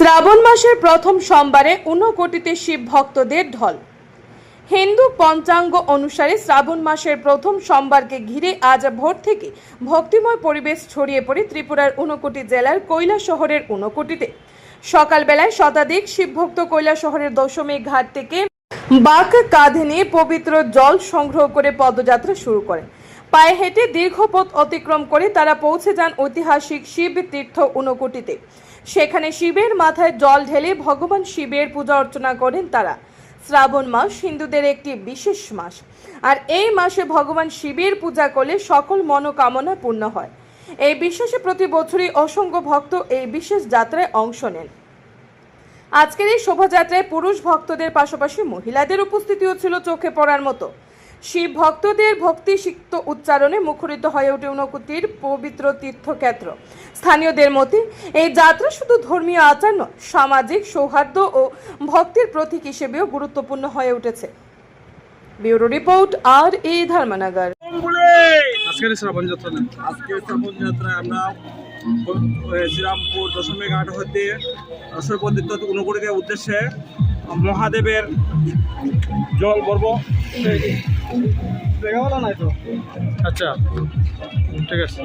শ্রাবণ মাসের প্রথম সোমবারে ঊনকোটিতে শিব ভক্তদের ঢল। হিন্দু পঞ্চাঙ্গ অনুসারে শ্রাবণ মাসের প্রথম সোমবারকে ঘিরে আজ ভোর থেকে ভক্তিময় পরিবেশ ছড়িয়ে পড়ে ত্রিপুরার ঊনকোটি জেলার কৈলা শহরের ঊনকোটিতে। সকালবেলায় শতাধিক শিবভক্ত কৈলা শহরের দশমী ঘাট থেকে বাঁক কাঁধে নিয়ে পবিত্র জল সংগ্রহ করে পদযাত্রা শুরু করেন পায়ে হেঁটে দীর্ঘ পথ অতিক্রম করে তারা পৌঁছে যান ঐতিহাসিক শিব তীর্থ ঊনকোটিতে সেখানে শিবের মাথায় জল ঢেলে ভগবান শিবের পূজা অর্চনা করেন তারা। শ্রাবণ মাস হিন্দুদের একটি বিশেষ মাস। আর এই মাসে ভগবান শিবের পূজা করলে সকল মনোকামনা পূর্ণ হয়। এই বিশ্বাসে প্রতি বছরই অসংখ্য ভক্ত এই বিশেষ যাত্রায় অংশ নেন। আজকের এই শোভাযাত্রায় পুরুষ ভক্তদের পাশাপাশি মহিলাদের উপস্থিতিও ছিল চোখে পড়ার মতো। শিব ভক্তদের ভক্তি সিক্ত উচ্চারণে মুখরিত হয়ে ওঠে ঊনকুটির পবিত্র তীর্থক্ষেত্র। স্থানীয়দের মতে এই যাত্রা শুধু ধর্মীয় আচার নয় সামাজিক সৌহার্দ্য ও ভক্তির প্রতীক হিসেবেও গুরুত্বপূর্ণ হয়ে উঠেছে। ব্যুরো রিপোর্ট আর এ ধর্মনগর। আজকের শ্রাবণ যাত্রা নেন আজকে শ্রাবণ যাত্রায় আমরা শ্রীরামপুর দশমী ঘাট হতে রসরপদিত্য ঊনকোটির উদ্দেশ্যে মহাদেবের জল বর্ব আচ্ছা ঠিক আছে।